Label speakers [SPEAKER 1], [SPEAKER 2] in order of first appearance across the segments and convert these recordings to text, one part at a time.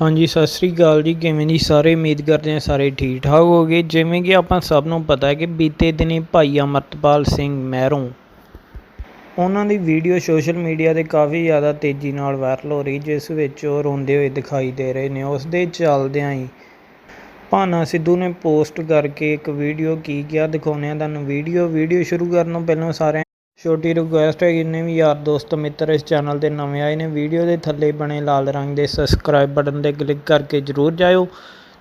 [SPEAKER 1] ਹਾਂਜੀ, ਸਤਿ ਸ੍ਰੀ ਅਕਾਲ ਜੀ। ਕਿਵੇਂ ਜੀ? ਸਾਰੇ ਉਮੀਦ ਕਰਦੇ ਹਾਂ ਸਾਰੇ ਠੀਕ ਠਾਕ ਹੋਗੇ। ਜਿਵੇਂ ਕਿ ਆਪਾਂ ਸਭ ਨੂੰ ਪਤਾ ਹੈ ਕਿ ਬੀਤੇ ਦਿਨੀ ਭਾਈ ਅਮਰਤਪਾਲ ਸਿੰਘ ਮਹਿਰੋਂ ਉਹਨਾਂ ਦੀ ਵੀਡੀਓ ਸੋਸ਼ਲ ਮੀਡੀਆ ਤੇ ਕਾਫੀ ਜ਼ਿਆਦਾ ਤੇਜ਼ੀ ਨਾਲ ਵਾਇਰਲ ਹੋ ਰਹੀ, ਜਿਸ ਵਿੱਚ ਉਹ ਰੋਂਦੇ ਹੋਏ ਦਿਖਾਈ ਦੇ ਰਹੇ ਨੇ। ਉਸ ਦੇ ਚੱਲਦਿਆਂ ਹੀ ਭਾਨਾ ਸਿੱਧੂ ਨੇ ਪੋਸਟ ਕਰਕੇ ਇੱਕ ਵੀਡੀਓ ਕੀ ਕਿਹਾ ਦਿਖਾਉਂਦੇ ਹਾਂ ਤੁਹਾਨੂੰ। ਵੀਡੀਓ ਵੀਡੀਓ ਸ਼ੁਰੂ ਕਰਨ ਤੋਂ ਪਹਿਲਾਂ ਸਾਰਿਆਂ ਛੋਟੀ ਰਿਕੁਐਸਟ ਹੈ ਜਿੰਨੇ ਵੀ ਯਾਰ ਦੋਸਤ ਮਿੱਤਰ ਇਸ ਚੈਨਲ ਤੇ ਨਵੇਂ ਆਏ ਨੇ ਵੀਡੀਓ ਦੇ ਥੱਲੇ ਬਣੇ ਲਾਲ ਰੰਗ ਦੇ ਸਬਸਕ੍ਰਾਈਬ ਬਟਨ ਤੇ ਕਲਿੱਕ ਕਰਕੇ ਜਰੂਰ ਜਾਇਓ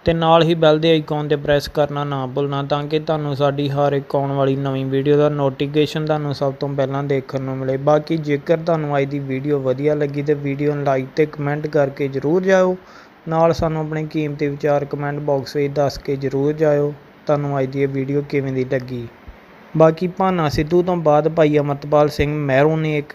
[SPEAKER 1] ਤੇ ਨਾਲ ਹੀ ਬੈਲ ਦੇ ਆਈਕਨ ਤੇ ਪ੍ਰੈਸ ਕਰਨਾ ਨਾ ਭੁੱਲਣਾ ਤਾਂ ਕਿ ਤੁਹਾਨੂੰ ਸਾਡੀ ਹਰ ਇੱਕ ਆਉਣ ਵਾਲੀ ਨਵੀਂ ਵੀਡੀਓ ਦਾ ਨੋਟੀਫਿਕੇਸ਼ਨ ਤੁਹਾਨੂੰ ਸਭ ਤੋਂ ਪਹਿਲਾਂ ਦੇਖਣ ਨੂੰ ਮਿਲੇ। ਬਾਕੀ ਜੇਕਰ ਤੁਹਾਨੂੰ ਅੱਜ ਦੀ ਵੀਡੀਓ ਵਧੀਆ ਲੱਗੀ ਤੇ ਵੀਡੀਓ ਨੂੰ ਲਾਈਕ ਤੇ ਕਮੈਂਟ ਕਰਕੇ ਜਰੂਰ ਜਾਇਓ। ਨਾਲ ਸਾਨੂੰ ਆਪਣੇ ਕੀਮਤੀ ਵਿਚਾਰ ਕਮੈਂਟ ਬਾਕਸ ਵਿੱਚ ਦੱਸ ਕੇ ਜਰੂਰ ਜਾਇਓ। ਤੁਹਾਨੂੰ ਅੱਜ ਦੀ ਇਹ ਵੀਡੀਓ ਕਿਵੇਂ ਦੀ ਲੱਗੀ? ਬਾਕੀ ਭਾਨਾ ਸਿੱਧੂ ਤੋਂ ਬਾਅਦ ਭਾਈ ਅਮਰਤਪਾਲ ਸਿੰਘ ਮਹਿਰੋਂ ਨੇ ਇੱਕ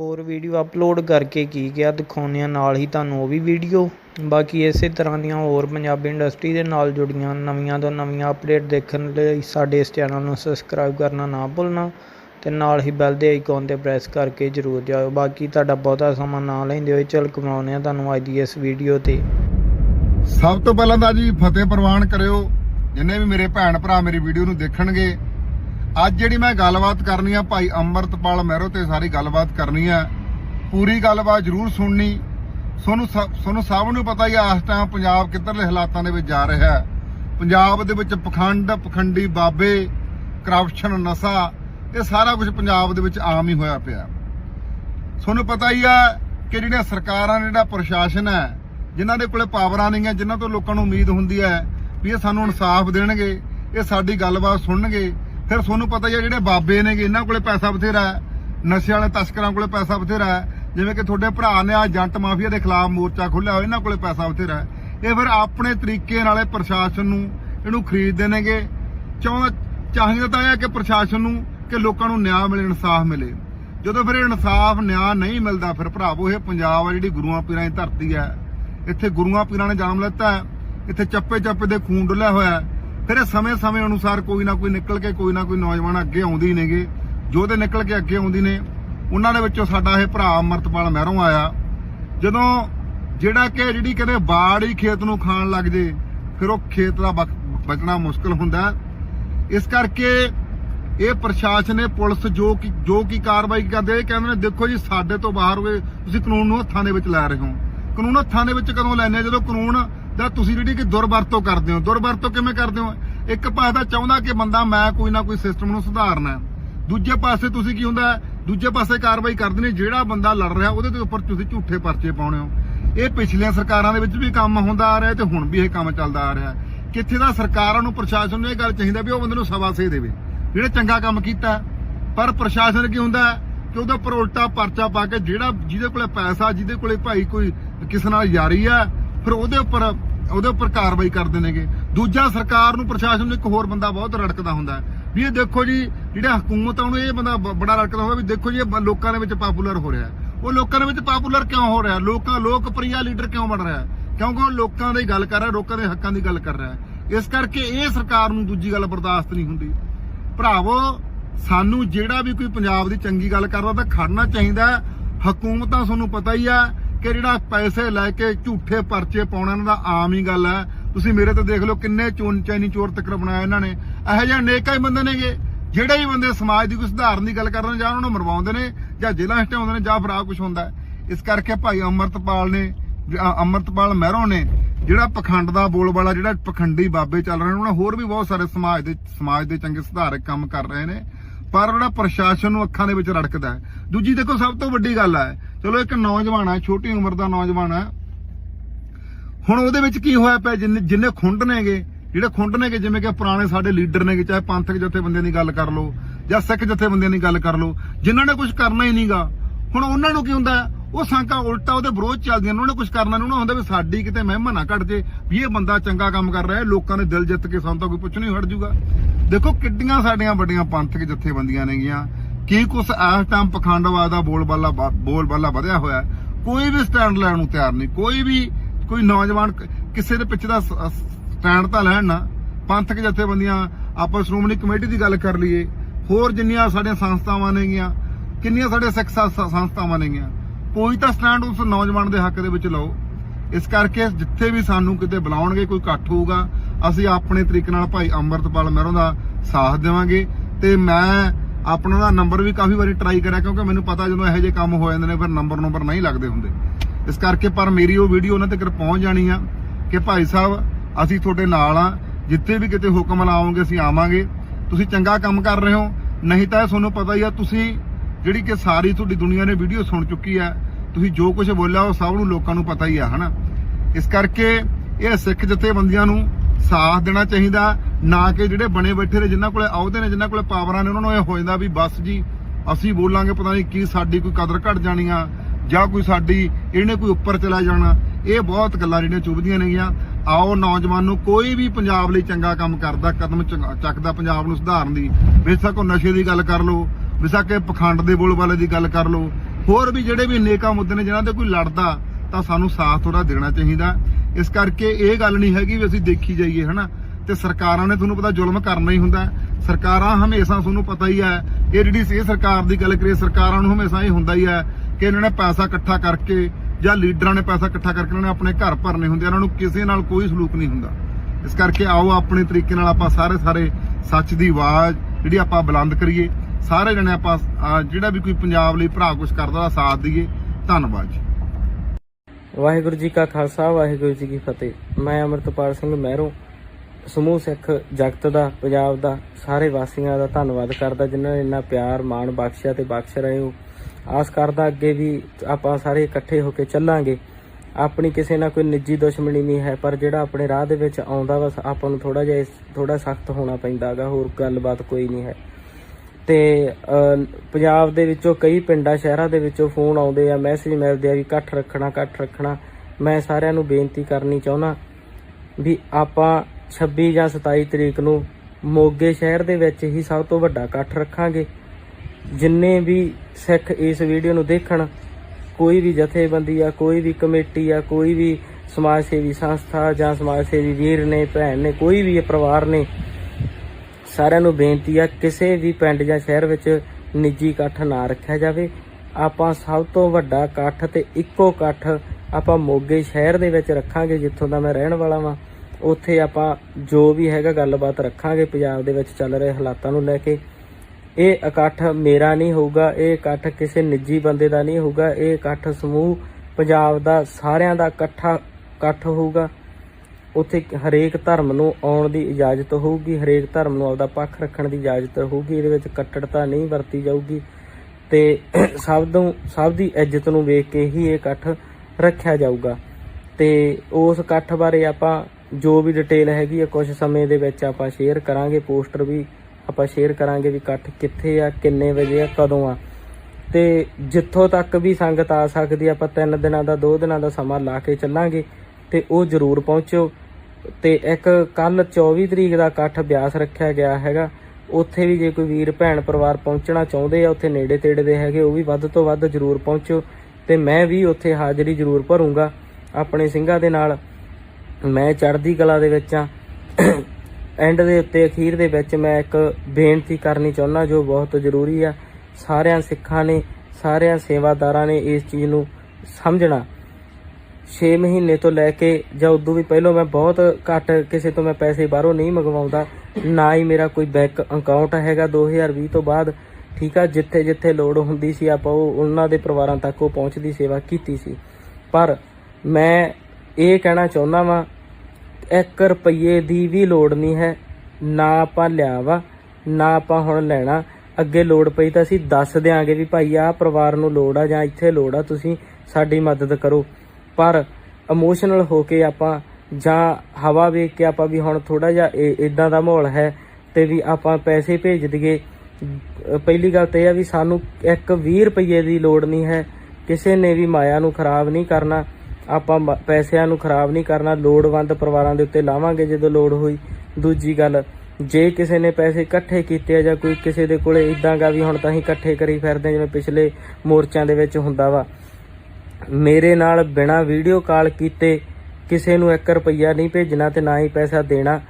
[SPEAKER 1] ਹੋਰ ਵੀਡੀਓ ਅਪਲੋਡ ਕਰਕੇ ਕੀ ਕਿਹਾ ਦਿਖਾਉਂਦੇ ਹਾਂ ਨਾਲ ਹੀ ਤੁਹਾਨੂੰ ਉਹ ਵੀ ਵੀਡੀਓ ਬਾਕੀ ਇਸੇ ਤਰ੍ਹਾਂ ਦੀਆਂ ਹੋਰ ਪੰਜਾਬੀ ਇੰਡਸਟਰੀ ਦੇ ਨਾਲ ਜੁੜੀਆਂ ਨਵੀਆਂ ਤੋਂ ਨਵੀਆਂ ਅਪਡੇਟ ਦੇਖਣ ਲਈ ਸਾਡੇ ਇਸ ਚੈਨਲ ਨੂੰ ਸਬਸਕ੍ਰਾਈਬ ਕਰਨਾ ਨਾ ਭੁੱਲਣਾ ਤੇ ਨਾਲ ਹੀ ਬੈਲ ਦੇ ਆਈਕਨ ਤੇ ਪ੍ਰੈਸ ਕਰਕੇ ਜਰੂਰ ਜਾਓ ਬਾਕੀ ਤੁਹਾਡਾ ਬਹੁਤਾ ਸਮਾਂ ਨਾ ਲੈਂਦੇ ਹੋਏ ਚੱਲ ਕਮਾਉਂਦੇ ਹਾਂ ਤੁਹਾਨੂੰ ਅੱਜ ਦੀ ਇਸ ਵੀਡੀਓ ਤੇ।
[SPEAKER 2] ਸਭ ਤੋਂ ਪਹਿਲਾਂ ਤਾਂ ਜੀ ਫਤਿਹ ਪ੍ਰਵਾਨ ਕਰਿਓ। ਜਿੰਨੇ ਵੀ ਮੇਰੇ ਭੈਣ ਭਰਾ ਮੇਰੀ ਵੀਡੀਓ ਨੂੰ ਦੇਖਣਗੇ ਅੱਜ ਜਿਹੜੀ ਮੈਂ ਗੱਲਬਾਤ ਕਰਨੀ ਆ ਭਾਈ ਅੰਮ੍ਰਿਤਪਾਲ ਮਹਿਰੋ ਤੇ ਸਾਰੀ ਗੱਲਬਾਤ ਕਰਨੀ ਆ, ਪੂਰੀ ਗੱਲਬਾਤ ਜ਼ਰੂਰ ਸੁਣਨੀ। ਤੁਹਾਨੂੰ ਸਭ ਤੁਹਾਨੂੰ ਸਭ ਨੂੰ ਪਤਾ ਹੀ ਆ, ਇਸ ਟਾਈਮ ਪੰਜਾਬ ਕਿੱਧਰਲੇ ਹਾਲਾਤਾਂ ਦੇ ਵਿੱਚ ਜਾ ਰਿਹਾ ਹੈ। ਪੰਜਾਬ ਦੇ ਵਿੱਚ ਪਖੰਡ, ਪਖੰਡੀ ਬਾਬੇ ਕਰਪਸ਼ਨ ਨਸ਼ਾ, ਇਹ ਸਾਰਾ ਕੁਝ ਪੰਜਾਬ ਦੇ ਵਿੱਚ ਆਮ ਹੀ ਹੋਇਆ ਪਿਆ। ਤੁਹਾਨੂੰ ਪਤਾ ਹੀ ਆ ਕਿ ਜਿਹੜੀਆਂ ਸਰਕਾਰਾਂ ਨੇ ਜਿਹੜਾ ਪ੍ਰਸ਼ਾਸਨ ਹੈ, ਜਿਨ੍ਹਾਂ ਦੇ ਕੋਲੇ ਪਾਵਰਾਂ ਨਹੀਂ ਹੈ, ਜਿਨ੍ਹਾਂ ਤੋਂ ਲੋਕਾਂ ਨੂੰ ਉਮੀਦ ਹੁੰਦੀ ਹੈ ਵੀ ਇਹ ਸਾਨੂੰ ਇਨਸਾਫ ਦੇਣਗੇ, ਇਹ ਸਾਡੀ ਗੱਲਬਾਤ ਸੁਣਨਗੇ ਫਿਰ ਤੁਹਾਨੂੰ ਪਤਾ ਹੀ ਆ ਜਿਹੜੇ ਬਾਬੇ ਨੇਗੇ, ਇਹਨਾਂ ਕੋਲੇ ਪੈਸਾ ਬਥੇਰਾ ਹੈ। ਨਸ਼ੇ ਵਾਲੇ ਤਸਕਰਾਂ ਕੋਲੇ ਪੈਸਾ ਬਥੇਰਾ ਹੈ। ਜਿਵੇਂ ਕਿ ਤੁਹਾਡੇ ਭਰਾ ਨੇ ਆ ਜੰਟ ਮਾਫੀਆ ਦੇ ਖਿਲਾਫ ਮੋਰਚਾ ਖੋਲ੍ਹਿਆ ਹੋਇਆ, ਇਹਨਾਂ ਕੋਲੇ ਪੈਸਾ ਬਥੇਰਾ ਹੈ। ਇਹ ਫਿਰ ਆਪਣੇ ਤਰੀਕੇ ਨਾਲੇ ਪ੍ਰਸ਼ਾਸਨ ਨੂੰ ਇਹਨੂੰ ਖਰੀਦਦੇ ਨੇਗੇ। ਚਾਹੁੰਦਾ ਚਾਹੀਦਾ ਤਾਂ ਇਹ ਹੈ ਕਿ ਪ੍ਰਸ਼ਾਸਨ ਨੂੰ ਕਿ ਲੋਕਾਂ ਨੂੰ ਨਿਆਂ ਮਿਲੇ, ਇਨਸਾਫ ਮਿਲੇ। ਜਦੋਂ ਫਿਰ ਇਹ ਇਨਸਾਫ, ਨਿਆਂ ਨਹੀਂ ਮਿਲਦਾ, ਫਿਰ ਭਰਾਵੋ, ਇਹ ਪੰਜਾਬ ਆ ਜਿਹੜੀ ਗੁਰੂਆਂ ਪੀਰਾਂ ਦੀ ਧਰਤੀ ਹੈ। ਇੱਥੇ ਗੁਰੂਆਂ ਪੀਰਾਂ ਨੇ ਜਨਮ ਲਿੱਤਾ ਇੱਥੇ ਚੱਪੇ ਚੱਪੇ ਦੇ ਖੂਨ ਡੁੱਲਿਆ ਹੋਇਆ ਫਿਰ ਇਹ ਸਮੇਂ-ਸਮੇਂ ਅਨੁਸਾਰ ਕੋਈ ਨਾ ਕੋਈ ਨਿਕਲ ਕੇ ਕੋਈ ਨਾ ਕੋਈ ਨੌਜਵਾਨ ਅੱਗੇ ਆਉਂਦੇ ਹੀ ਨੇਗੇ। ਜੋ ਦੇ ਨਿਕਲ ਕੇ ਅੱਗੇ ਆਉਂਦੀ ਨੇ, ਉਹਨਾਂ ਦੇ ਵਿੱਚੋਂ ਸਾਡਾ ਇਹ ਭਰਾ ਅਮਰਤਪਾਲ ਮਹਿਰੋਂ ਆਇਆ। ਜਦੋਂ ਜਿਹੜਾ ਕਿ ਜਿਹੜੀ ਕਹਿੰਦੇ ਬਾੜ ਹੀ ਖੇਤ ਨੂੰ ਖਾਣ ਲੱਗ ਜੇ, ਫਿਰ ਉਹ ਖੇਤ ਦਾ ਬਚਣਾ ਮੁਸ਼ਕਲ ਹੁੰਦਾ। ਇਸ ਕਰਕੇ ਇਹ ਪ੍ਰਸ਼ਾਸਨ ਨੇ ਪੁਲਿਸ ਜੋ ਕਿ, ਜੋ ਕੀ ਕਾਰਵਾਈ ਕਰਦੇ, ਇਹ ਕਹਿੰਦੇ ਨੇ, ਦੇਖੋ ਜੀ, ਸਾਡੇ ਤੋਂ ਬਾਹਰ ਹੋਏ, ਤੁਸੀਂ ਕਾਨੂੰਨ ਨੂੰ ਹੱਥਾਂ ਦੇ ਵਿੱਚ ਲੈ ਰਹੇ ਹੋ। ਕਾਨੂੰਨ ਹੱਥਾਂ ਦੇ ਵਿੱਚ ਕਦੋਂ ਲੈਣੇ ਜਦੋਂ ਕਾਨੂੰਨ ਦਾ ਤੁਸੀਂ ਜਿਹੜੀ ਕਿ ਦੁਰਵਰਤੋਂ ਕਰਦੇ ਹੋ, ਦੁਰਵਰਤੋਂ ਕਿਵੇਂ ਕਰਦੇ ਹੋ? ਇੱਕ ਪਾਸੇ ਤਾਂ ਚਾਹੁੰਦਾ ਕਿ ਬੰਦਾ ਮੈਂ ਕੋਈ ਨਾ ਕੋਈ ਸਿਸਟਮ ਨੂੰ ਸੁਧਾਰਨਾ ਦੂਜੇ ਪਾਸੇ ਤੁਸੀਂ ਕੀ ਹੁੰਦਾ ਦੂਜੇ ਪਾਸੇ ਕਾਰਵਾਈ ਕਰਦੇ ਨੇ, ਜਿਹੜਾ ਬੰਦਾ ਲੜ ਰਿਹਾ, ਉਹਦੇ ਦੇ ਉੱਪਰ ਤੁਸੀਂ ਝੂਠੇ ਪਰਚੇ ਪਾਉਣੇ ਹੋ। ਇਹ ਪਿਛਲੀਆਂ ਸਰਕਾਰਾਂ ਦੇ ਵਿੱਚ ਵੀ ਕੰਮ ਹੁੰਦਾ ਆ ਰਿਹਾ ਤੇ ਹੁਣ ਵੀ ਇਹ ਕੰਮ ਚੱਲਦਾ ਆ ਰਿਹਾ ਕਿੱਥੇ ਦਾ ਸਰਕਾਰਾਂ ਨੂੰ ਪ੍ਰਸ਼ਾਸਨ ਨੂੰ ਇਹ ਗੱਲ ਚਾਹੀਦਾ ਵੀ ਉਹ ਬੰਦੇ ਨੂੰ ਸਵਾ ਸੇ ਦੇਵੇ। ਜਿਹੜੇ ਚੰਗਾ ਕੰਮ ਕੀਤਾ ਪਰ ਪ੍ਰਸ਼ਾਸਨ ਕੀ ਹੁੰਦਾ ਕਿ ਉਹਦੇ ਉੱਪਰ ਉਲਟਾ ਪਰਚਾ ਪਾ ਕੇ ਜਿਹੜਾ ਜਿਹਦੇ ਕੋਲੇ ਪੈਸਾ, ਜਿਹਦੇ ਕੋਲੇ ਭਾਈ ਕੋਈ ਕਿਸੇ ਨਾਲ ਯਾਰੀ ਆ ਫਿਰ ਉਹਦੇ ਉੱਪਰ ਉਹਦੇ ਉੱਪਰ ਕਾਰਵਾਈ ਕਰਦੇ ਨੇਗੇ। ਦੂਜਾ ਸਰਕਾਰ ਨੂੰ ਪ੍ਰਸ਼ਾਸਨ ਨੂੰ ਇੱਕ ਹੋਰ ਬੰਦਾ ਬਹੁਤ ਰੜਕਦਾ ਹੁੰਦਾ ਵੀ ਇਹ ਦੇਖੋ ਜੀ, ਜਿਹੜਾ ਹਕੂਮਤ ਆ, ਉਹਨੂੰ ਇਹ ਬੰਦਾ ਬੜਾ ਰੜਕਦਾ ਹੋਵੇ ਵੀ ਦੇਖੋ ਜੀ, ਇਹ ਲੋਕਾਂ ਦੇ ਵਿੱਚ ਪਾਪੂਲਰ ਹੋ ਰਿਹਾ ਉਹ ਲੋਕਾਂ ਦੇ ਵਿੱਚ ਪਾਪੂਲਰ ਕਿਉਂ ਹੋ ਰਿਹਾ ਲੋਕਾਂ ਲੋਕਪ੍ਰਿਯ ਲੀਡਰ ਕਿਉਂ ਬਣ ਰਿਹਾ ਕਿਉਂਕਿ ਉਹ ਲੋਕਾਂ ਦੀ ਗੱਲ ਕਰ ਰਿਹਾ, ਲੋਕਾਂ ਦੇ ਹੱਕਾਂ ਦੀ ਗੱਲ ਕਰ ਰਿਹਾ ਇਸ ਕਰਕੇ ਇਹ ਸਰਕਾਰ ਨੂੰ ਦੂਜੀ ਗੱਲ ਬਰਦਾਸ਼ਤ ਨਹੀਂ ਹੁੰਦੀ। ਭਰਾਵੋ, ਸਾਨੂੰ ਜਿਹੜਾ ਵੀ ਕੋਈ ਪੰਜਾਬ ਦੀ ਚੰਗੀ ਗੱਲ ਕਰਦਾ ਤਾਂ ਖੜਨਾ ਚਾਹੀਦਾ ਹਕੂਮਤਾਂ, ਤੁਹਾਨੂੰ ਪਤਾ ਹੀ ਆ ਕਿ ਜਿਹੜਾ ਪੈਸੇ ਲੈ ਕੇ ਝੂਠੇ ਪਰਚੇ ਪਾਉਣਾ ਇਹਨਾਂ ਦਾ ਆਮ ਹੀ ਗੱਲ ਹੈ। ਤੁਸੀਂ ਮੇਰੇ ਤੇ ਦੇਖ ਲਓ ਕਿੰਨੇ ਚੋਨ ਚੈਨੀ ਚੋਰ ਤੱਕਰ ਬਣਾਇਆ ਇਹਨਾਂ ਨੇ। ਇਹੋ ਜਿਹੇ ਨੇਕਾ ਹੀ ਬੰਦੇ ਨੇਗੇ, ਜਿਹੜੇ ਹੀ ਬੰਦੇ ਸਮਾਜ ਦੀ ਕੋਈ ਸੁਧਾਰਨ ਦੀ ਗੱਲ ਕਰਦੇ ਨੇ ਜਾਂ ਉਹਨਾਂ ਨੂੰ ਮਰਵਾਉਂਦੇ ਨੇ ਜਾਂ ਜੇਲ੍ਹਾਂ ਹਟਾਉਂਦੇ ਨੇ ਜਾਂ ਫਿਰ ਆ ਕੁਝ ਹੁੰਦਾ ਇਸ ਕਰਕੇ ਭਾਈ ਅਮਰਤਪਾਲ ਨੇ, ਅ- ਅਮਰਤਪਾਲ ਮਹਿਰੋਂ ਨੇ ਜਿਹੜਾ ਪਖੰਡ ਦਾ ਬੋਲਬਾਲਾ ਜਿਹੜਾ ਪਖੰਡੀ ਬਾਬੇ ਚੱਲ ਰਹੇ ਨੇ, ਉਹਨਾਂ ਹੋਰ ਵੀ ਬਹੁਤ ਸਾਰੇ ਸਮਾਜ ਦੇ ਸਮਾਜ ਦੇ ਚੰਗੇ ਸੁਧਾਰਕ ਕੰਮ ਕਰ ਰਹੇ ਨੇ। ਪਰ ਜਿਹੜਾ ਪ੍ਰਸ਼ਾਸਨ ਨੂੰ ਅੱਖਾਂ ਦੇ ਵਿੱਚ ਰੜਕਦਾ ਹੈ। ਦੂਜੀ ਦੇਖੋ, ਸਭ ਤੋਂ ਵੱਡੀ ਗੱਲ ਹੈ, ਚਲੋ ਇੱਕ ਨੌਜਵਾਨ ਹੈ, ਛੋਟੀ ਉਮਰ ਦਾ ਨੌਜਵਾਨ ਹੈ। ਹੁਣ ਉਹਦੇ ਵਿੱਚ ਕੀ ਹੋਇਆ ਪਿਆ? ਜਿੰਨੇ ਜਿੰਨੇ ਖੁੰਡ ਨੇਗੇ, ਜਿਹੜੇ ਖੁੰਡ ਨੇਗੇ, ਜਿਵੇਂ ਕਿ ਪੁਰਾਣੇ ਸਾਡੇ ਲੀਡਰ ਨੇਗੇ, ਚਾਹੇ ਪੰਥਕ ਜਥੇਬੰਦੀਆਂ ਦੀ ਗੱਲ ਕਰ ਲਓ, ਜਾਂ ਸਿੱਖ ਜਥੇਬੰਦੀਆਂ ਦੀ ਗੱਲ ਕਰ ਲਓ, ਜਿਨ੍ਹਾਂ ਨੇ ਕੁਝ ਕਰਨਾ ਹੀ ਨਹੀਂਗਾ। ਹੁਣ ਉਹਨਾਂ ਨੂੰ ਕੀ ਹੁੰਦਾ ਉਹ ਸਾਂਕਾ ਉਲਟਾ ਉਹਦੇ ਵਿਰੋਧ ਚੱਲਦੀਆਂ ਨੇ, ਉਹਨੇ ਕੁਝ ਕਰਨਾ ਨਹੀਂ, ਉਹਨਾਂ ਹੁੰਦਾ ਵੀ ਸਾਡੀ ਕਿਤੇ ਮਹਿਮਾ ਨਾ ਘਟ ਜੇ, ਵੀ ਇਹ ਬੰਦਾ ਚੰਗਾ ਕੰਮ ਕਰ ਰਿਹਾ ਲੋਕਾਂ ਦੇ ਦਿਲ ਜਿੱਤ ਕੇ ਸਾਨੂੰ ਤਾਂ ਕੋਈ ਪੁੱਛ ਨਹੀਂ ਹਟ ਜੂਗਾ। ਦੇਖੋ ਕਿੱਡੀਆਂ ਸਾਡੀਆਂ ਵੱਡੀਆਂ ਪੰਥਕ ਜਥੇਬੰਦੀਆਂ ਨੇਗੀਆਂ। ਕੀ ਕੁਛ ਇਸ ਟਾਈਮ ਪਖੰਡਵਾਦ ਦਾ ਬੋਲਬਾਲਾ ਬੋਲਬਾਲਾ ਵਧਿਆ ਹੋਇਆ ਕੋਈ ਵੀ ਸਟੈਂਡ ਲੈਣ ਨੂੰ ਤਿਆਰ ਨਹੀਂ। ਕੋਈ ਵੀ, ਕੋਈ ਨੌਜਵਾਨ ਕਿਸੇ ਦੇ ਪਿੱਛੇ ਦਾ ਸਟੈਂਡ ਤਾਂ ਲੈਣ ਨਾ। ਪੰਥਕ ਜਥੇਬੰਦੀਆਂ, ਆਪਾਂ ਸ਼੍ਰੋਮਣੀ ਕਮੇਟੀ ਦੀ ਗੱਲ ਕਰ ਲਈਏ। ਹੋਰ ਜਿੰਨੀਆਂ ਸਾਡੀਆਂ ਸੰਸਥਾਵਾਂ ਨੇਗੀਆਂ, ਕਿੰਨੀਆਂ ਸਾਡੇ ਸਿੱਖ ਸੰਸਥਾਵਾਂ ਨੇਗੀਆਂ। ਕੋਈ ਤਾਂ ਸਟੈਂਡ ਉਸ ਨੌਜਵਾਨ ਦੇ ਹੱਕ ਦੇ ਵਿੱਚ ਲਓ। ਇਸ ਕਰਕੇ ਜਿੱਥੇ ਵੀ ਸਾਨੂੰ ਕਿਤੇ ਬੁਲਾਉਣਗੇ, ਕੋਈ ਇਕੱਠ ਹੋਊਗਾ ਅਸੀਂ ਆਪਣੇ ਤਰੀਕੇ ਨਾਲ ਭਾਈ ਅੰਮ੍ਰਿਤਪਾਲ ਮਹਿਰੋਂ ਦਾ ਸਾਥ ਦੇਵਾਂਗੇ ਤੇ ਮੈਂ ਆਪਣਾ ਦਾ ਨੰਬਰ ਵੀ ਕਾਫੀ ਵਾਰੀ ਟਰਾਈ ਕਰਿਆ ਕਿਉਂਕਿ ਮੈਨੂੰ ਪਤਾ ਜਦੋਂ ਇਹੋ ਜਿਹੇ ਕੰਮ ਹੋ ਜਾਂਦੇ ਨੇ, ਫਿਰ ਨੰਬਰ ਨੰਬਰ ਨਹੀਂ ਲੱਗਦੇ ਹੁੰਦੇ। ਇਸ ਕਰਕੇ ਪਰ ਮੇਰੀ ਉਹ ਵੀਡੀਓ ਉਹਨਾਂ ਤੱਕ ਪਹੁੰਚ ਜਾਣੀ ਆ ਕਿ ਭਾਈ ਸਾਹਿਬ, ਅਸੀਂ ਤੁਹਾਡੇ ਨਾਲ ਆ, ਜਿੱਥੇ ਵੀ ਕਿਤੇ ਹੁਕਮ ਲਾਓਗੇ ਅਸੀਂ ਆਵਾਂਗੇ। ਤੁਸੀਂ ਚੰਗਾ ਕੰਮ ਕਰ ਰਹੇ ਹੋ, ਨਹੀਂ ਤਾਂ ਇਹ ਤੁਹਾਨੂੰ ਪਤਾ ਹੀ ਆ, ਤੁਸੀਂ ਜਿਹੜੀ ਕਿ ਸਾਰੀ ਤੁਹਾਡੀ ਦੁਨੀਆ ਨੇ ਵੀਡੀਓ ਸੁਣ ਚੁੱਕੀ ਆ, ਤੁਸੀਂ ਜੋ ਕੁਝ ਬੋਲਿਆ ਉਹ ਸਭ ਨੂੰ ਲੋਕਾਂ ਨੂੰ ਪਤਾ ਹੀ ਆ, ਹਨਾ? ਇਸ ਕਰਕੇ ਇਹ ਸਿੱਖ ਜਥੇਬੰਦੀਆਂ ਨੂੰ ਸਾਥ ਦੇਣਾ ਚਾਹੀਦਾ, ਨਾ ਕਿ ਜਿਹੜੇ ਬਣੇ ਬੈਠੇ ਨੇ, ਜਿਨ੍ਹਾਂ ਕੋਲੇ ਅਹੁਦੇ ਨੇ, ਜਿਨ੍ਹਾਂ ਕੋਲੇ ਪਾਵਰਾਂ ਨੇ, ਉਹਨਾਂ ਨੂੰ ਇਹ ਹੋ ਜਾਂਦਾ ਵੀ ਬਸ ਜੀ, ਅਸੀਂ ਬੋਲਾਂਗੇ ਪਤਾ ਨਹੀਂ ਕੀ ਸਾਡੀ ਕੋਈ ਕਦਰ ਘਟ ਜਾਣੀ ਆ ਜਾਂ ਕੋਈ ਸਾਡੀ ਇਹਨੇ ਕੋਈ ਉੱਪਰ ਚਲਾ ਜਾਣਾ। ਇਹ ਬਹੁਤ ਗੱਲਾਂ ਜਿਹੜੀਆਂ ਚੁਭਦੀਆਂ ਨੇਗੀਆਂ। ਆਓ ਨੌਜਵਾਨ ਨੂੰ ਕੋਈ ਵੀ ਪੰਜਾਬ ਲਈ ਚੰਗਾ ਕੰਮ ਕਰਦਾ, ਕਦਮ ਚੱਕਦਾ ਪੰਜਾਬ ਨੂੰ ਸੁਧਾਰਨ ਦੀ। ਬੇਸ਼ੱਕ ਉਹ ਨਸ਼ੇ ਦੀ ਗੱਲ ਕਰ ਲਓ, ਬੇਸ਼ੱਕ ਇਹ ਪਖੰਡ ਦੇ ਬੋਲ ਬੋਲਬਾਲੇ ਦੀ ਗੱਲ ਕਰ ਲਓ। ਹੋਰ ਵੀ ਜਿਹੜੇ ਵੀ ਨੇਕਾਂ ਮੁੱਦੇ ਨੇ, ਜਿਨ੍ਹਾਂ ਤੇ ਕੋਈ ਲੜਦਾ, ਤਾਂ ਸਾਨੂੰ ਸਾਥ ਥੋੜਾ ਦੇਣਾ ਚਾਹੀਦਾ। ਇਸ ਕਰਕੇ ਇਹ ਗੱਲ ਨਹੀਂ ਹੈਗੀ ਵੀ ਅਸੀਂ ਦੇਖੀ ਜਾਈਏ, ਹਨਾ? ਤੇ ਸਰਕਾਰਾਂ ਨੇ ਤੁਹਾਨੂੰ ਪਤਾ ਜ਼ੁਲਮ ਕਰਨਾ ਹੀ ਹੁੰਦਾ ਸਰਕਾਰਾਂ ਹਮੇਸ਼ਾ ਤੁਹਾਨੂੰ ਪਤਾ ਹੀ ਹੈ, ਇਹ ਜਿਹੜੀ ਇਹ ਸਰਕਾਰ ਦੀ ਗੱਲ ਕਰੀਏ, ਸਰਕਾਰਾਂ ਨੂੰ ਹਮੇਸ਼ਾ ਇਹ ਹੁੰਦਾ ਹੀ ਹੈ ਕਿ ਇਹਨਾਂ ਨੇ ਪੈਸਾ ਇਕੱਠਾ ਕਰਕੇ ਜਾਂ ਲੀਡਰਾਂ ਨੇ ਪੈਸਾ ਇਕੱਠਾ ਕਰਕੇ ਇਹਨਾਂ ਨੇ ਆਪਣੇ ਘਰ ਭਰਨੇ ਹੁੰਦੇ ਇਹਨਾਂ ਨੂੰ ਕਿਸੇ ਨਾਲ ਕੋਈ ਸਲੂਕ ਨਹੀਂ ਹੁੰਦਾ। ਇਸ ਕਰਕੇ ਆਓ, ਆਪਣੇ ਤਰੀਕੇ ਨਾਲ ਆਪਾਂ ਸਾਰੇ ਸਾਰੇ ਸੱਚ ਦੀ ਆਵਾਜ਼ ਜਿਹੜੀ ਆਪਾਂ ਬੁਲੰਦ ਕਰੀਏ। ਸਾਰੇ ਜਣੇ ਆਪਾਂ ਜਿਹੜਾ ਵੀ ਕੋਈ ਪੰਜਾਬ ਲਈ ਭਰਾ ਕੁਝ ਕਰਦਾ, ਉਹਦਾ ਸਾਥ ਦਈਏ। ਧੰਨਵਾਦ ਜੀ।
[SPEAKER 3] ਵਾਹਿਗੁਰੂ ਜੀ ਕਾ ਖਾਲਸਾ, ਵਾਹਿਗੁਰੂ ਜੀ ਕੀ ਫਤਿਹ। ਮੈਂ ਅਮਰਤਪਾਲ ਸਿੰਘ ਮਹਿਰੋਂ, ਸਮੂਹ ਸਿੱਖ ਜਗਤ ਦਾ, ਪੰਜਾਬ ਦਾ, ਸਾਰੇ ਵਾਸੀਆਂ ਦਾ ਧੰਨਵਾਦ ਕਰਦਾ, ਜਿਨ੍ਹਾਂ ਨੇ ਇੰਨਾ ਪਿਆਰ, ਮਾਣ, ਬਖਸ਼ਿਆ ਤੇ ਬਖਸ਼ ਰਹੇ ਹੋ। ਆਸ ਕਰਦਾ ਅੱਗੇ ਵੀ ਆਪਾਂ ਸਾਰੇ ਇਕੱਠੇ ਹੋ ਕੇ ਚੱਲਾਂਗੇ। ਆਪਣੀ ਕਿਸੇ ਨਾਲ ਕੋਈ ਨਿੱਜੀ ਦੁਸ਼ਮਣੀ ਨਹੀਂ ਹੈ, ਪਰ ਜਿਹੜਾ ਆਪਣੇ ਰਾਹ ਦੇ ਵਿੱਚ ਆਉਂਦਾ ਵਾ, ਆਪਾਂ ਨੂੰ ਥੋੜਾ ਜਿਹਾ ਥੋੜਾ ਸਖਤ ਹੋਣਾ ਪੈਂਦਾਗਾ, ਹੋਰ ਗੱਲਬਾਤ ਕੋਈ ਨਹੀਂ ਹੈ। ਤੇ ਪੰਜਾਬ ਦੇ ਵਿੱਚੋਂ ਕਈ ਪਿੰਡਾਂ, ਸ਼ਹਿਰਾਂ ਦੇ ਵਿੱਚੋਂ ਫੋਨ ਆਉਂਦੇ ਆ ਮੈਸੇਜ ਮਿਲਦੇ ਆ ਵੀ ਇਕੱਠ ਰੱਖਣਾ ਇਕੱਠ ਰੱਖਣਾ। ਮੈਂ ਸਾਰਿਆਂ ਨੂੰ ਬੇਨਤੀ ਕਰਨੀ ਚਾਹੁੰਦਾ ਵੀ ਆਪਾਂ 26 ਜਾਂ 27 ਤਰੀਕ ਨੂੰ ਮੋਗੇ ਸ਼ਹਿਰ ਦੇ ਵਿੱਚ ਹੀ ਸਭ ਤੋਂ ਵੱਡਾ ਇਕੱਠ ਰੱਖਾਂਗੇ। ਜਿੰਨੇ ਵੀ ਸਿੱਖ ਇਸ ਵੀਡੀਓ ਨੂੰ ਦੇਖਣ, ਕੋਈ ਵੀ ਜਥੇਬੰਦੀ ਆ, ਕੋਈ ਵੀ ਕਮੇਟੀ ਆ, ਕੋਈ ਵੀ ਸਮਾਜ ਸੇਵੀ ਸੰਸਥਾ ਜਾਂ ਸਮਾਜ ਸੇਵੀ ਵੀਰ ਨੇ, ਭੈਣ ਨੇ, ਕੋਈ ਵੀ ਪਰਿਵਾਰ ਨੇ ਸਾਰਿਆਂ ਨੂੰ ਬੇਨਤੀ ਆ, ਕਿਸੇ ਵੀ ਪਿੰਡ ਜਾਂ ਸ਼ਹਿਰ ਵਿੱਚ ਨਿੱਜੀ ਇਕੱਠ ਨਾ ਰੱਖਿਆ ਜਾਵੇ। ਆਪਾਂ ਸਭ ਤੋਂ ਵੱਡਾ ਇਕੱਠ ਤੇ ਇੱਕੋ ਇਕੱਠ ਆਪਾਂ ਮੋਗੇ ਸ਼ਹਿਰ ਦੇ ਵਿੱਚ ਰੱਖਾਂਗੇ, ਜਿੱਥੋਂ ਦਾ ਮੈਂ ਰਹਿਣ ਵਾਲਾ ਵਾਂ। ਉੱਥੇ ਆਪਾਂ ਜੋ ਵੀ ਹੈਗਾ ਗੱਲਬਾਤ ਰੱਖਾਂਗੇ, ਪੰਜਾਬ ਦੇ ਵਿੱਚ ਚੱਲ ਰਹੇ ਹਾਲਾਤਾਂ ਨੂੰ ਲੈ ਕੇ। ਇਹ ਇਕੱਠ ਮੇਰਾ ਨਹੀਂ ਹੋਊਗਾ, ਇਹ ਇਕੱਠ ਕਿਸੇ ਨਿੱਜੀ ਬੰਦੇ ਦਾ ਨਹੀਂ ਹੋਊਗਾ, ਇਹ ਇਕੱਠ ਸਮੂਹ ਪੰਜਾਬ ਦਾ ਸਾਰਿਆਂ ਦਾ ਇਕੱਠਾ, ਇਕੱਠ ਹੋਊਗਾ। ਉੱਥੇ ਹਰੇਕ ਧਰਮ ਨੂੰ ਆਉਣ ਦੀ ਇਜਾਜ਼ਤ ਹੋਊਗੀ, ਹਰੇਕ ਧਰਮ ਨੂੰ ਆਪਦਾ ਪੱਖ ਰੱਖਣ ਦੀ ਇਜਾਜ਼ਤ ਹੋਊਗੀ, ਇਹਦੇ ਵਿੱਚ ਕੱਟੜਤਾ ਨਹੀਂ ਵਰਤੀ ਜਾਊਗੀ। ਤੇ ਸਭ ਤੋਂ, ਸਭ ਦੀ ਇੱਜ਼ਤ ਨੂੰ ਵੇਖ ਕੇ ਹੀ ਇਹ ਇਕੱਠ ਰੱਖਿਆ ਜਾਊਗਾ। ਤੇ ਉਸ ਇਕੱਠ ਬਾਰੇ ਆਪਾਂ ਜੋ ਵੀ ਡਿਟੇਲ ਹੈਗੀ ਆ ਕੁਝ ਸਮੇਂ ਦੇ ਵਿੱਚ ਆਪਾਂ ਸ਼ੇਅਰ ਕਰਾਂਗੇ ਪੋਸਟਰ ਵੀ ਆਪਾਂ ਸ਼ੇਅਰ ਕਰਾਂਗੇ ਵੀ ਇਕੱਠ ਕਿੱਥੇ ਆ, ਕਿੰਨੇ ਵਜੇ ਆ, ਕਦੋਂ ਆ। ਤੇ ਜਿੱਥੋਂ ਤੱਕ ਵੀ ਸੰਗਤ ਆ ਸਕਦੀ ਆਪਾਂ ਤਿੰਨ ਦਿਨਾਂ ਦਾ, ਦੋ ਦਿਨਾਂ ਦਾ ਸਮਾਂ ਲਾ ਕੇ ਚੱਲਾਂਗੇ। ਤੇ ਉਹ ਜ਼ਰੂਰ ਪਹੁੰਚਿਓ ਤੇ ਇੱਕ ਕੱਲ 24 ਤਰੀਕ ਦਾ ਇਕੱਠ ਅਭਿਆਸ ਰੱਖਿਆ ਗਿਆ ਹੈਗਾ। ਉੱਥੇ ਵੀ ਜੇ ਕੋਈ ਵੀਰ, ਭੈਣ, ਪਰਿਵਾਰ ਪਹੁੰਚਣਾ ਚਾਹੁੰਦੇ ਆ, ਉੱਥੇ ਨੇੜੇ ਤੇੜੇ ਦੇ ਹੈਗੇ, ਉਹ ਵੀ ਵੱਧ ਤੋਂ ਵੱਧ ਜ਼ਰੂਰ ਪਹੁੰਚੋ। ਤੇ ਮੈਂ ਵੀ ਉੱਥੇ ਹਾਜ਼ਰੀ ਜ਼ਰੂਰ ਭਰੂੰਗਾ ਆਪਣੇ ਸਿੰਘਾਂ ਦੇ ਨਾਲ। ਮੈਂ ਚੜ੍ਹਦੀ ਕਲਾ ਦੇ ਵਿੱਚ ਆ। ਐਂਡ ਦੇ ਉੱਤੇ, ਅਖੀਰ ਦੇ ਵਿੱਚ ਮੈਂ ਇੱਕ ਬੇਨਤੀ ਕਰਨੀ ਚਾਹੁੰਦਾ, ਜੋ ਬਹੁਤ ਜ਼ਰੂਰੀ ਆ। ਸਾਰਿਆਂ ਸਿੱਖਾਂ ਨੇ, ਸਾਰਿਆਂ ਸੇਵਾਦਾਰਾਂ ਨੇ ਇਸ ਚੀਜ਼ ਨੂੰ ਸਮਝਣਾ। 6 ਮਹੀਨੇ ਤੋਂ ਲੈ ਕੇ ਜਾਂ ਉਦੋਂ ਵੀ ਪਹਿਲਾਂ ਮੈਂ ਬਹੁਤ ਘੱਟ ਕਿਸੇ ਤੋਂ ਮੈਂ ਪੈਸੇ ਬਾਹਰੋਂ ਨਹੀਂ ਮੰਗਵਾਉਂਦਾ, ਨਾ ਹੀ ਮੇਰਾ ਕੋਈ ਬੈਂਕ ਅਕਾਊਂਟ ਹੈਗਾ। 2020 ਤੋਂ ਬਾਅਦ ਠੀਕ ਆ, ਜਿੱਥੇ ਜਿੱਥੇ ਲੋੜ ਹੁੰਦੀ ਸੀ ਆਪਾਂ ਉਹ ਉਹਨਾਂ ਦੇ ਪਰਿਵਾਰਾਂ ਤੱਕ ਉਹ ਪਹੁੰਚਦੀ ਸੇਵਾ ਕੀਤੀ ਸੀ। ਪਰ ਮੈਂ ਇਹ ਕਹਿਣਾ ਚਾਹੁੰਦਾ ਵਾਂ 1 ਰੁਪਏ ਦੀ ਵੀ ਲੋੜ ਨਹੀਂ ਹੈ, ਨਾ ਆਪਾਂ ਲਿਆ ਵਾ ਨਾ ਆਪਾਂ ਹੁਣ ਲੈਣਾ। ਅੱਗੇ ਲੋੜ ਪਈ ਤਾਂ ਅਸੀਂ ਦੱਸ ਦਿਆਂਗੇ ਵੀ ਭਾਈ ਆਹ ਪਰਿਵਾਰ ਨੂੰ ਲੋੜ ਆ ਜਾਂ ਇੱਥੇ ਲੋੜ ਆ, ਤੁਸੀਂ ਸਾਡੀ ਮਦਦ ਕਰੋ। ਪਰ ਇਮੋਸ਼ਨਲ ਹੋ ਕੇ ਆਪਾਂ ਜਾਂ ਹਵਾ ਵੇਖ ਕੇ ਆਪਾਂ ਵੀ ਹੁਣ ਥੋੜਾ ਜਿਹਾ ਇਦਾਂ ਦਾ ਮਾਹੌਲ ਹੈ ਤੇ ਵੀ ਆਪਾਂ ਪੈਸੇ ਭੇਜ ਦਈਏ। ਪਹਿਲੀ ਗੱਲ ਤੇ ਇਹ ਆ ਵੀ ਸਾਨੂੰ ਇੱਕ 20 ਰੁਪਏ ਦੀ ਲੋੜ ਨਹੀਂ ਹੈ। ਕਿਸੇ ਨੇ ਵੀ ਮਾਇਆ ਨੂੰ ਖਰਾਬ ਨਹੀਂ ਕਰਨਾ। ਆਪਾਂ ਮ- ਪੈਸਿਆਂ ਨੂੰ ਖਰਾਬ ਨਹੀਂ ਕਰਨਾ। ਲੋੜਵੰਦ ਪਰਿਵਾਰਾਂ ਦੇ ਉੱਤੇ ਲਾਵਾਂਗੇ ਜਦੋਂ ਲੋੜ ਹੋਈ। ਦੂਜੀ ਗੱਲ, ਜੇ ਕਿਸੇ ਨੇ ਪੈਸੇ ਇਕੱਠੇ ਕੀਤੇ ਆ ਜਾਂ ਕੋਈ ਕਿਸੇ ਦੇ ਕੋਲੇ ਇਦਾਂ ਗਾ ਵੀ ਹੁਣ ਤਾਂ ਅਸੀਂ ਇਕੱਠੇ ਕਰੀ ਫਿਰਦੇ ਹਾਂ ਜਿਵੇਂ ਪਿਛਲੇ ਮੋਰਚਿਆਂ ਦੇ ਵਿੱਚ ਹੁੰਦਾ ਵਾ। ਮੇਰੇ ਨਾਲ ਬਿਨਾ ਵੀਡੀਓ ਕਾਲ ਕੀਤੇ ਕਿਸੇ ਨੂੰ 1 ਰੁਪਈਆ ਨਹੀਂ ਭੇਜਣਾ ਤੇ ਨਾ ਹੀ ਪੈਸਾ ਦੇਣਾ।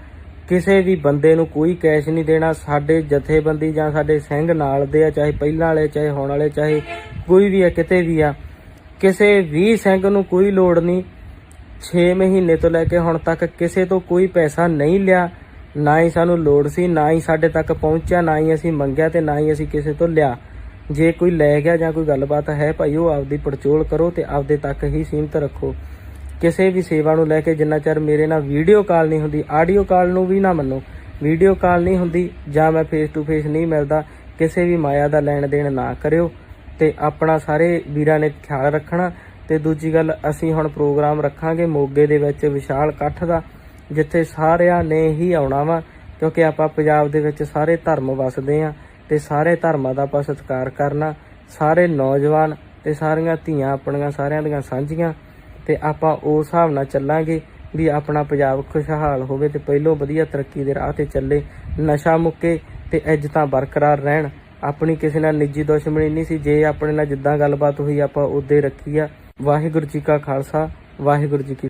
[SPEAKER 3] ਕਿਸੇ ਵੀ ਬੰਦੇ ਨੂੰ ਕੋਈ ਕੈਸ਼ ਨਹੀਂ ਦੇਣਾ। ਸਾਡੇ ਜਥੇਬੰਦੀ ਜਾਂ ਸਾਡੇ ਸਿੰਘ ਨਾਲ ਦੇ ਆ, ਚਾਹੇ ਪਹਿਲਾਂ ਵਾਲੇ, ਚਾਹੇ ਹੁਣ ਵਾਲੇ, ਚਾਹੇ ਕੋਈ ਵੀ ਆ, ਕਿਤੇ ਵੀ ਆ। ਕਿਸੇ ਵੀ ਸਿੰਘ ਨੂੰ ਕੋਈ ਲੋੜ ਨਹੀਂ। 6 ਮਹੀਨੇ ਤੋਂ ਲੈ ਕੇ ਹੁਣ ਤੱਕ ਕਿਸੇ ਤੋਂ ਕੋਈ ਪੈਸਾ ਨਹੀਂ ਲਿਆ। ਨਾ ਹੀ ਸਾਨੂੰ ਲੋੜ ਸੀ, ਨਾ ਹੀ ਸਾਡੇ ਤੱਕ ਪਹੁੰਚਿਆ, ਨਾ ਹੀ ਅਸੀਂ ਮੰਗਿਆ ਤੇ ਨਾ ਹੀ ਅਸੀਂ ਕਿਸੇ ਤੋਂ ਲਿਆ। ਜੇ ਕੋਈ ਲੈ ਗਿਆ ਜਾਂ ਕੋਈ ਗੱਲਬਾਤ ਹੈ, ਭਾਈ ਉਹ ਆਪਦੀ ਪੜਚੋਲ ਕਰੋ ਤੇ ਆਪਦੇ ਤੱਕ ਹੀ ਸੀਮਤ ਰੱਖੋ। ਕਿਸੇ ਵੀ ਸੇਵਾ ਨੂੰ ਲੈ ਕੇ ਜਿੰਨਾ ਚਿਰ ਮੇਰੇ ਨਾਲ ਵੀਡੀਓ ਕਾਲ ਨਹੀਂ ਹੁੰਦੀ, ਆਡੀਓ ਕਾਲ ਨੂੰ ਵੀ ਨਾ ਮੰਨੋ। ਵੀਡੀਓ ਕਾਲ ਨਹੀਂ ਹੁੰਦੀ, ਜਾਂ ਮੈਂ ਫੇਸ ਟੂ ਫੇਸ ਨਹੀਂ ਮਿਲਦਾ, ਕਿਸੇ ਵੀ ਮਾਇਆ ਦਾ ਲੈਣ ਦੇਣ ਨਾ ਕਰਿਓ। ਤੇ ਆਪਣਾ ਸਾਰੇ ਵੀਰਾਂ ਨੇ ਖਿਆਲ ਰੱਖਣਾ। ਤੇ ਦੂਜੀ ਗੱਲ, ਅਸੀਂ ਹੁਣ ਪ੍ਰੋਗਰਾਮ ਰੱਖਾਂਗੇ ਮੋਗੇ ਦੇ ਵਿੱਚ ਵਿਸ਼ਾਲ ਇਕੱਠ ਦਾ, ਜਿੱਥੇ ਸਾਰਿਆਂ ਨੇ ਹੀ ਆਉਣਾ ਵਾ, ਕਿਉਂਕਿ ਆਪਾਂ ਪੰਜਾਬ ਦੇ ਵਿੱਚ ਸਾਰੇ ਧਰਮ ਵਸਦੇ ਆ। ਤੇ ਸਾਰੇ ਧਰਮਾਂ ਦਾ ਆਪਾਂ ਸਤਿਕਾਰ ਕਰਨਾ, ਸਾਰੇ ਨੌਜਵਾਨ ਤੇ ਸਾਰੀਆਂ ਧੀਆਂ ਆਪਣੀਆਂ ਸਾਰਿਆਂ ਦੀਆਂ ਸਾਂਝੀਆਂ, ਤੇ ਆਪਾਂ ਉਸ ਹਿਸਾਬ ਨਾਲ ਚੱਲਾਂਗੇ ਵੀ ਆਪਣਾ ਪੰਜਾਬ ਖੁਸ਼ਹਾਲ ਹੋਵੇ ਤੇ ਪਹਿਲੋਂ ਵਧੀਆ ਤਰੱਕੀ ਦੇ ਰਾਹ ਤੇ ਚੱਲੇ, ਨਸ਼ਾ ਮੁੱਕੇ ਤੇ ਇੱਜ਼ਤਾਂ ਬਰਕਰਾਰ ਰਹਿਣ। ਆਪਣੀ ਕਿਸੇ ਨਾਲ ਨਿੱਜੀ ਦੁਸ਼ਮਣੀ ਨਹੀਂ ਸੀ, ਜੇ ਆਪਣੇ ਨਾਲ ਜਿੱਦਾਂ ਗੱਲਬਾਤ ਹੋਈ ਆਪਾਂ ਉਦੇ ਰੱਖੀ ਆ। ਵਾਹਿਗੁਰੂ ਜੀ ਕਾ ਖਾਲਸਾ, ਵਾਹਿਗੁਰੂ ਜੀ ਕੀ